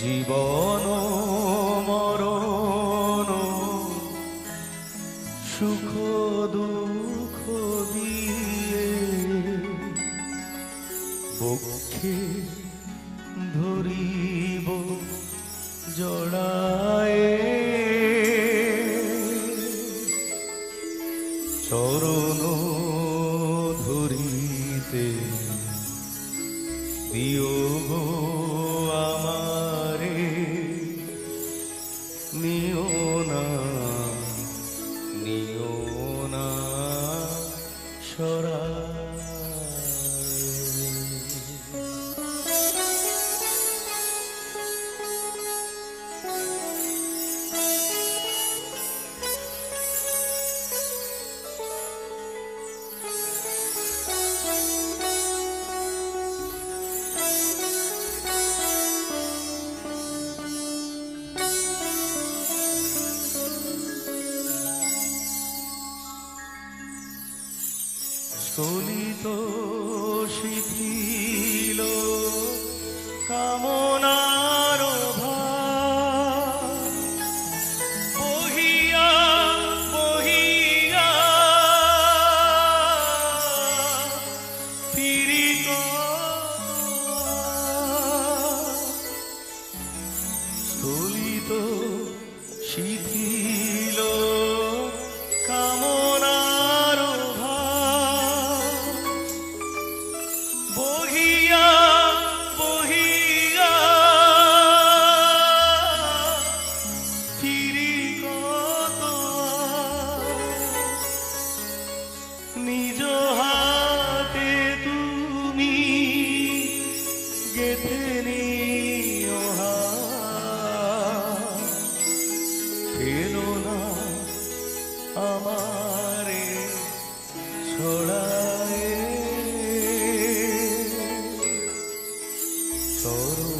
জীবন মরণ সুখ দুঃখ দিয়ে বক্ষে ধরিব জড়ায় স্খলিত শিথিল কামনার। বহিয়া বহিয়া ফিরিত স্থলিত শিথিল বহিয়া বহিয়া। নিজ Guru